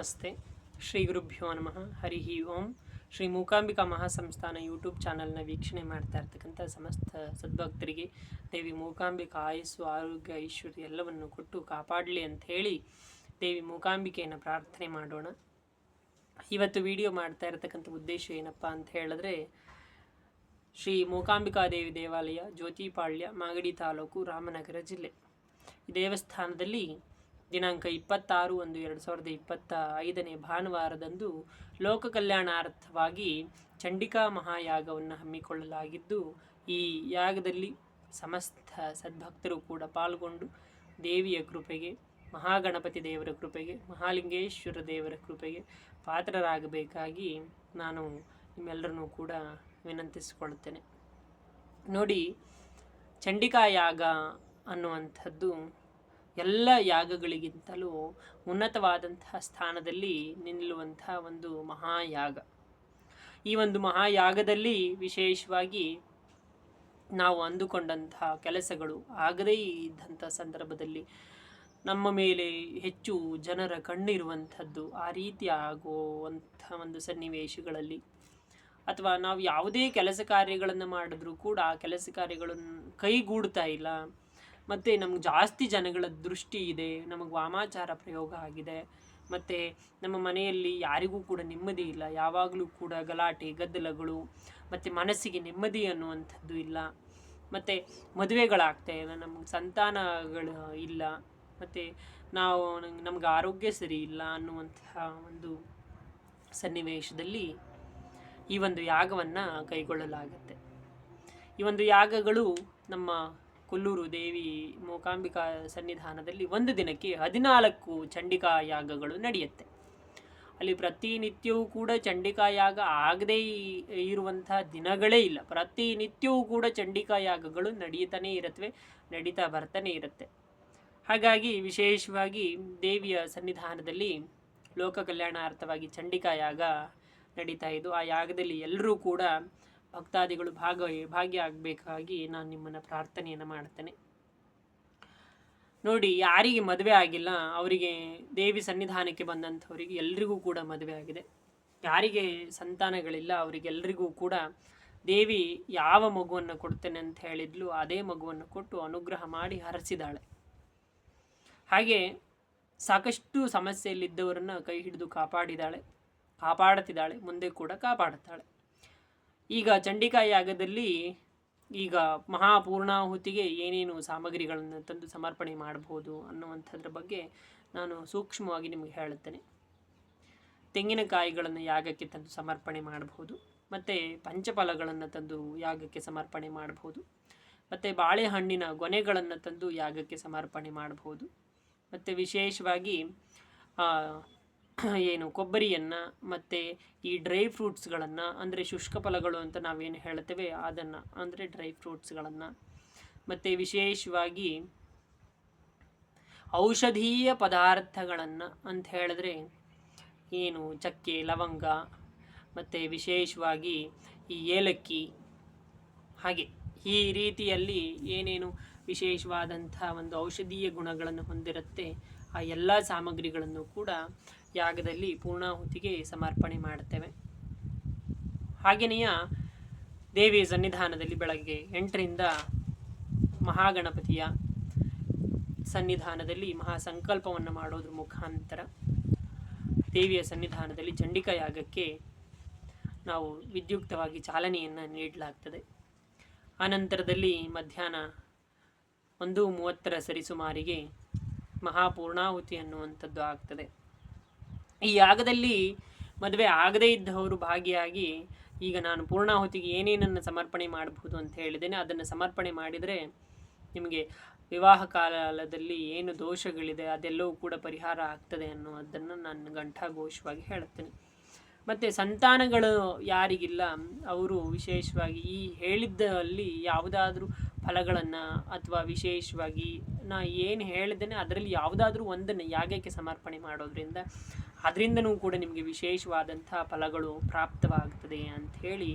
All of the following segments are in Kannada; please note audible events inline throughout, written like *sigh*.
ನಮಸ್ತೆ. ಶ್ರೀ ಗುರುಭ್ಯೋ ನಮಃ. ಹರಿ ಓಂ. ಶ್ರೀ ಮೂಕಾಂಬಿಕಾ ಮಹಾಸಂಸ್ಥಾನ ಯೂಟ್ಯೂಬ್ ಚಾನಲ್ನ ವೀಕ್ಷಣೆ ಮಾಡ್ತಾ ಇರ್ತಕ್ಕಂಥ ಸಮಸ್ತ ಸದ್ಭಕ್ತರಿಗೆ ದೇವಿ ಮೂಕಾಂಬಿಕಾ ಆಯಸ್ಸು, ಆರೋಗ್ಯ, ಐಶ್ವರ್ಯ ಎಲ್ಲವನ್ನು ಕೊಟ್ಟು ಕಾಪಾಡಲಿ ಅಂತ ಹೇಳಿ ದೇವಿ ಮೂಕಾಂಬಿಕೆಯನ್ನು ಪ್ರಾರ್ಥನೆ ಮಾಡೋಣ. ಇವತ್ತು ವಿಡಿಯೋ ಮಾಡ್ತಾ ಇರತಕ್ಕಂಥ ಉದ್ದೇಶ ಏನಪ್ಪ ಅಂತ ಹೇಳಿದ್ರೆ, ಶ್ರೀ ಮೂಕಾಂಬಿಕಾ ದೇವಿ ದೇವಾಲಯ, ಜ್ಯೋತಿಪಾಳ್ಯ, ಮಾಗಡಿ ತಾಲೂಕು ರಾಮನಗರ ಜಿಲ್ಲೆ. ಈ ದೇವಸ್ಥಾನದಲ್ಲಿ ದಿನಾಂಕ ಇಪ್ಪತ್ತಾರು ಒಂದು ಎರಡು ಸಾವಿರದ ಇಪ್ಪತ್ತ ಐದನೇ ಭಾನುವಾರದಂದು ಲೋಕ ಕಲ್ಯಾಣಾರ್ಥವಾಗಿ ಚಂಡಿಕಾ ಮಹಾಯಾಗವನ್ನು ಹಮ್ಮಿಕೊಳ್ಳಲಾಗಿದ್ದು, ಈ ಯಾಗದಲ್ಲಿ ಸಮಸ್ತ ಸದ್ಭಕ್ತರು ಕೂಡ ಪಾಲ್ಗೊಂಡು ದೇವಿಯ ಕೃಪೆಗೆ, ಮಹಾಗಣಪತಿ ದೇವರ ಕೃಪೆಗೆ, ಮಹಾಲಿಂಗೇಶ್ವರ ದೇವರ ಕೃಪೆಗೆ ಪಾತ್ರರಾಗಬೇಕಾಗಿ ನಾನು ನಿಮ್ಮೆಲ್ಲರನ್ನೂ ಕೂಡ ವಿನಂತಿಸಿಕೊಳ್ಳುತ್ತೇನೆ. ನೋಡಿ, ಚಂಡಿಕಾ ಯಾಗ ಅನ್ನುವಂಥದ್ದು ಎಲ್ಲ ಯಾಗಗಳಿಗಿಂತಲೂ ಉನ್ನತವಾದಂತಹ ಸ್ಥಾನದಲ್ಲಿ ನಿಲ್ಲುವಂತಹ ಒಂದು ಮಹಾಯಾಗ. ಈ ಒಂದು ಮಹಾಯಾಗದಲ್ಲಿ ವಿಶೇಷವಾಗಿ ನಾವು ಅಂದುಕೊಂಡಂತಹ ಕೆಲಸಗಳು ಆಗದೇ ಇದ್ದಂಥ ಸಂದರ್ಭದಲ್ಲಿ ನಮ್ಮ ಮೇಲೆ ಹೆಚ್ಚು ಜನರ ಕಣ್ಣಿರುವಂಥದ್ದು ಆ ರೀತಿ ಆಗುವಂಥ ಒಂದು ಸನ್ನಿವೇಶಗಳಲ್ಲಿ. ಅಥವಾ ನಾವು ಯಾವುದೇ ಕೆಲಸ ಕಾರ್ಯಗಳನ್ನು ಮಾಡಿದ್ರೂ ಕೂಡ ಆ ಕೆಲಸ ಕಾರ್ಯಗಳನ್ನು ಕೈಗೂಡ್ತಾ ಇಲ್ಲ. ಮತ್ತು ನಮ್ಗೆ ಜಾಸ್ತಿ ಜನಗಳ ದೃಷ್ಟಿ ಇದೆ, ನಮಗೆ ವಾಮಾಚಾರ ಪ್ರಯೋಗ ಆಗಿದೆ, ಮತ್ತು ನಮ್ಮ ಮನೆಯಲ್ಲಿ ಯಾರಿಗೂ ಕೂಡ ನೆಮ್ಮದಿ ಇಲ್ಲ, ಯಾವಾಗಲೂ ಕೂಡ ಗಲಾಟೆ, ಗದ್ದಲಗಳು, ಮತ್ತು ಮನಸ್ಸಿಗೆ ನೆಮ್ಮದಿ ಅನ್ನುವಂಥದ್ದು ಇಲ್ಲ, ಮತ್ತು ಮದುವೆಗಳಾಗ್ತಾ ಇಲ್ಲ, ನಮಗೆ ಸಂತಾನಗಳು ಇಲ್ಲ, ಮತ್ತು ನಾವು ನಮ್ಗೆ ಆರೋಗ್ಯ ಸರಿ ಇಲ್ಲ ಅನ್ನುವಂತಹ ಒಂದು ಸನ್ನಿವೇಶದಲ್ಲಿ ಈ ಒಂದು ಯಾಗವನ್ನು ಕೈಗೊಳ್ಳಲಾಗುತ್ತೆ. ಈ ಒಂದು ಯಾಗಗಳು ನಮ್ಮ ಕೊಲ್ಲೂರು ದೇವಿ ಮೂಕಾಂಬಿಕಾ ಸನ್ನಿಧಾನದಲ್ಲಿ ಒಂದು ದಿನಕ್ಕೆ ಹದಿನಾಲ್ಕು ಚಂಡಿಕಾ ಯಾಗಗಳು ನಡೆಯುತ್ತೆ. ಅಲ್ಲಿ ಪ್ರತಿನಿತ್ಯವೂ ಕೂಡ ಚಂಡಿಕಾ ಯಾಗ ಆಗದೇ ಇರುವಂತಹ ದಿನಗಳೇ ಇಲ್ಲ. ಪ್ರತಿನಿತ್ಯವೂ ಕೂಡ ಚಂಡಿಕಾ ಯಾಗಗಳು ನಡೀತಾನೇ ಇರುತ್ತವೆ, ನಡೀತಾ ಬರ್ತಾನೆ ಇರುತ್ತೆ. ಹಾಗಾಗಿ ವಿಶೇಷವಾಗಿ ದೇವಿಯ ಸನ್ನಿಧಾನದಲ್ಲಿ ಲೋಕ ಕಲ್ಯಾಣಾರ್ಥವಾಗಿ ಚಂಡಿಕಾ ಯಾಗ ನಡೀತಾ ಇದ್ದು, ಆ ಯಾಗದಲ್ಲಿ ಎಲ್ಲರೂ ಕೂಡ ಭಕ್ತಾದಿಗಳು ಭಾಗ, ಭಾಗಿಯಾಗಬೇಕಾಗಿ ನಾನು ನಿಮ್ಮನ್ನು ಪ್ರಾರ್ಥನೆಯನ್ನು ಮಾಡ್ತೇನೆ. ನೋಡಿ, ಯಾರಿಗೆ ಮದುವೆ ಆಗಿಲ್ಲ, ಅವರಿಗೆ ದೇವಿ ಸನ್ನಿಧಾನಕ್ಕೆ ಬಂದಂಥವರಿಗೆ ಎಲ್ರಿಗೂ ಕೂಡ ಮದುವೆ ಆಗಿದೆ. ಯಾರಿಗೆ ಸಂತಾನಗಳಿಲ್ಲ ಅವರಿಗೆಲ್ಲರಿಗೂ ಕೂಡ ದೇವಿ ಯಾವ ಮಗುವನ್ನು ಕೊಡ್ತೇನೆ ಅಂತ ಹೇಳಿದ್ಲು, ಅದೇ ಮಗುವನ್ನು ಕೊಟ್ಟು ಅನುಗ್ರಹ ಮಾಡಿ ಹರಸಿದಾಳೆ ಹಾಗೆ ಸಾಕಷ್ಟು ಸಮಸ್ಯೆಯಲ್ಲಿದ್ದವರನ್ನು ಕೈ ಹಿಡಿದು ಕಾಪಾಡಿದಾಳೆ ಕಾಪಾಡುತ್ತಿದ್ದಾಳೆ ಮುಂದೆ ಕೂಡ ಕಾಪಾಡುತ್ತಾಳೆ ಈಗ ಚಂಡಿಕಾ ಯಾಗದಲ್ಲಿ ಈಗ ಮಹಾಪೂರ್ಣಾಹುತಿಗೆ ಏನೇನು ಸಾಮಗ್ರಿಗಳನ್ನು ತಂದು ಸಮರ್ಪಣೆ ಮಾಡಬಹುದು ಅನ್ನುವಂಥದ್ರ ಬಗ್ಗೆ ನಾನು ಸೂಕ್ಷ್ಮವಾಗಿ ನಿಮಗೆ ಹೇಳುತ್ತೇನೆ. ತೆಂಗಿನಕಾಯಿಗಳನ್ನು ಯಾಗಕ್ಕೆ ತಂದು ಸಮರ್ಪಣೆ ಮಾಡಬಹುದು, ಮತ್ತು ಪಂಚಫಲಗಳನ್ನು ತಂದು ಯಾಗಕ್ಕೆ ಸಮರ್ಪಣೆ ಮಾಡಬಹುದು, ಮತ್ತು ಬಾಳೆಹಣ್ಣಿನ ಗೊನೆಗಳನ್ನು ತಂದು ಯಾಗಕ್ಕೆ ಸಮರ್ಪಣೆ ಮಾಡಬಹುದು, ಮತ್ತು ವಿಶೇಷವಾಗಿ *clears throat* ಏನು ಕೊಬ್ಬರಿಯನ್ನು ಮತ್ತು ಈ ಡ್ರೈ ಫ್ರೂಟ್ಸ್ಗಳನ್ನು, ಅಂದರೆ ಶುಷ್ಕ ಫಲಗಳು ಅಂತ ನಾವೇನು ಹೇಳ್ತೇವೆ ಅದನ್ನು, ಅಂದರೆ ಡ್ರೈ ಫ್ರೂಟ್ಸ್ಗಳನ್ನು. ಮತ್ತು ವಿಶೇಷವಾಗಿ ಔಷಧೀಯ ಪದಾರ್ಥಗಳನ್ನು ಅಂತ ಹೇಳಿದ್ರೆ ಏನು, ಚಕ್ಕೆ, ಲವಂಗ, ಮತ್ತು ವಿಶೇಷವಾಗಿ ಈ ಏಲಕ್ಕಿ, ಹಾಗೆ ಈ ರೀತಿಯಲ್ಲಿ ಏನೇನು ವಿಶೇಷವಾದಂಥ ಒಂದು ಔಷಧೀಯ ಗುಣಗಳನ್ನು ಹೊಂದಿರುತ್ತೆ, ಆ ಎಲ್ಲ ಸಾಮಗ್ರಿಗಳನ್ನು ಕೂಡ ಯಾಗದಲ್ಲಿ ಪೂರ್ಣಾಹುತಿಗೆ ಸಮರ್ಪಣೆ ಮಾಡುತ್ತೇವೆ. ಹಾಗೆಯೇ ದೇವಿಯ ಸನ್ನಿಧಾನದಲ್ಲಿ ಬೆಳಗ್ಗೆ ಎಂಟರಿಂದ ಮಹಾಗಣಪತಿಯ ಸನ್ನಿಧಾನದಲ್ಲಿ ಮಹಾಸಂಕಲ್ಪವನ್ನು ಮಾಡೋದ್ರ ಮುಖಾಂತರ ದೇವಿಯ ಸನ್ನಿಧಾನದಲ್ಲಿ ಚಂಡಿಕಾ ಯಾಗಕ್ಕೆ ನಾವು ವಿದ್ಯುಕ್ತವಾಗಿ ಚಾಲನೆಯನ್ನು ನೀಡಲಾಗ್ತದೆ. ಆನಂತರದಲ್ಲಿ ಮಧ್ಯಾಹ್ನ ಒಂದು ಮೂವತ್ತರ ಸರಿಸುಮಾರಿಗೆ ಮಹಾಪೂರ್ಣಾಹುತಿ ಅನ್ನುವಂಥದ್ದು ಆಗ್ತದೆ. ಈ ಯಾಗದಲ್ಲಿ ಮದುವೆ ಆಗದೇ ಇದ್ದವರು ಭಾಗಿಯಾಗಿ ಈಗ ನಾನು ಪೂರ್ಣಾಹುತಿಗೆ ಏನೇನನ್ನು ಸಮರ್ಪಣೆ ಮಾಡಬಹುದು ಅಂತ ಹೇಳಿದ್ದೇನೆ, ಅದನ್ನು ಸಮರ್ಪಣೆ ಮಾಡಿದರೆ ನಿಮಗೆ ವಿವಾಹ ಕಾಲದಲ್ಲಿ ಏನು ದೋಷಗಳಿದೆ ಅದೆಲ್ಲವೂ ಕೂಡ ಪರಿಹಾರ ಆಗ್ತದೆ ಅನ್ನೋದನ್ನು ನಾನು ಘಂಟಾಘೋಷವಾಗಿ ಹೇಳುತ್ತೇನೆ. ಮತ್ತು ಸಂತಾನಗಳು ಯಾರಿಗಿಲ್ಲ. ಅವರು ವಿಶೇಷವಾಗಿ ಈ ಹೇಳಿದ್ದಲ್ಲಿ ಯಾವುದಾದ್ರೂ ಫಲಗಳನ್ನು ಅಥವಾ ವಿಶೇಷವಾಗಿ ನಾ ಏನು ಹೇಳಿದ್ದೇನೆ ಅದರಲ್ಲಿ ಯಾವುದಾದ್ರೂ ಒಂದನ್ನು ಯಾಗಕ್ಕೆ ಸಮರ್ಪಣೆ ಮಾಡೋದ್ರಿಂದ ಅದರಿಂದನೂ ಕೂಡ ನಿಮಗೆ ವಿಶೇಷವಾದಂಥ ಫಲಗಳು ಪ್ರಾಪ್ತವಾಗ್ತದೆ ಅಂಥೇಳಿ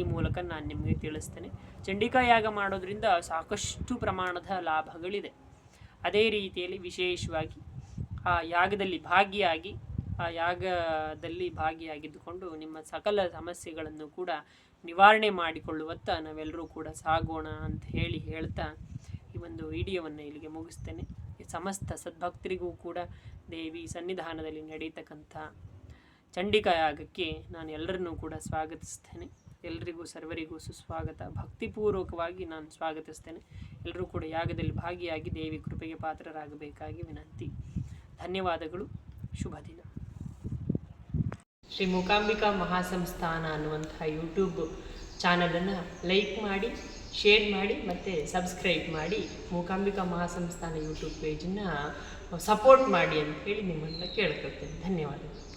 ಈ ಮೂಲಕ ನಾನು ನಿಮಗೆ ತಿಳಿಸ್ತೇನೆ. ಚಂಡಿಕಾ ಯಾಗ ಮಾಡೋದ್ರಿಂದ ಸಾಕಷ್ಟು ಪ್ರಮಾಣದ ಲಾಭಗಳಿದೆ. ಅದೇ ರೀತಿಯಲ್ಲಿ ವಿಶೇಷವಾಗಿ ಆ ಯಾಗದಲ್ಲಿ ಭಾಗಿಯಾಗಿ ಆ ಯಾಗದಲ್ಲಿ ಭಾಗಿಯಾಗಿದ್ದುಕೊಂಡು ನಿಮ್ಮ ಸಕಲ ಸಮಸ್ಯೆಗಳನ್ನು ಕೂಡ ನಿವಾರಣೆ ಮಾಡಿಕೊಳ್ಳುವತ್ತ ನಾವೆಲ್ಲರೂ ಕೂಡ ಸಾಗೋಣ ಅಂತ ಹೇಳಿ ಹೇಳ್ತಾ ಈ ಒಂದು ವಿಡಿಯೋವನ್ನು ಇಲ್ಲಿಗೆ ಮುಗಿಸ್ತೇನೆ. ಸಮಸ್ತ ಸದ್ಭಕ್ತರಿಗೂ ಕೂಡ ದೇವಿ ಸನ್ನಿಧಾನದಲ್ಲಿ ನಡೀತಕ್ಕಂಥ ಚಂಡಿಕಾ ಯಾಗಕ್ಕೆ ನಾನು ಎಲ್ಲರನ್ನೂ ಕೂಡ ಸ್ವಾಗತಿಸ್ತೇನೆ. ಎಲ್ಲರಿಗೂ ಸರ್ವರಿಗೂ ಸುಸ್ವಾಗತ, ಭಕ್ತಿಪೂರ್ವಕವಾಗಿ ನಾನು ಸ್ವಾಗತಿಸ್ತೇನೆ. ಎಲ್ಲರೂ ಕೂಡ ಯಾಗದಲ್ಲಿ ಭಾಗಿಯಾಗಿ ದೇವಿ ಕೃಪೆಗೆ ಪಾತ್ರರಾಗಬೇಕಾಗಿ ವಿನಂತಿ. ಧನ್ಯವಾದಗಳು ಶುಭ ದಿನ ಶ್ರೀ ಮೂಕಾಂಬಿಕಾ ಮಹಾಸಂಸ್ಥಾನ ಅನ್ನುವಂಥ ಯೂಟ್ಯೂಬ್ ಚಾನಲನ್ನು ಲೈಕ್ ಮಾಡಿ ಶೇರ್ ಮಾಡಿ ಮತ್ತು ಸಬ್ಸ್ಕ್ರೈಬ್ ಮಾಡಿ ಮೂಕಾಂಬಿಕಾ ಮಹಾಸಂಸ್ಥಾನ ಯೂಟ್ಯೂಬ್ ಪೇಜನ್ನು ಸಪೋರ್ಟ್ ಮಾಡಿ ಅಂತ ಹೇಳಿ ನಿಮ್ಮನ್ನು ಕೇಳ್ಕೊಳ್ತೇನೆ. ಧನ್ಯವಾದಗಳು.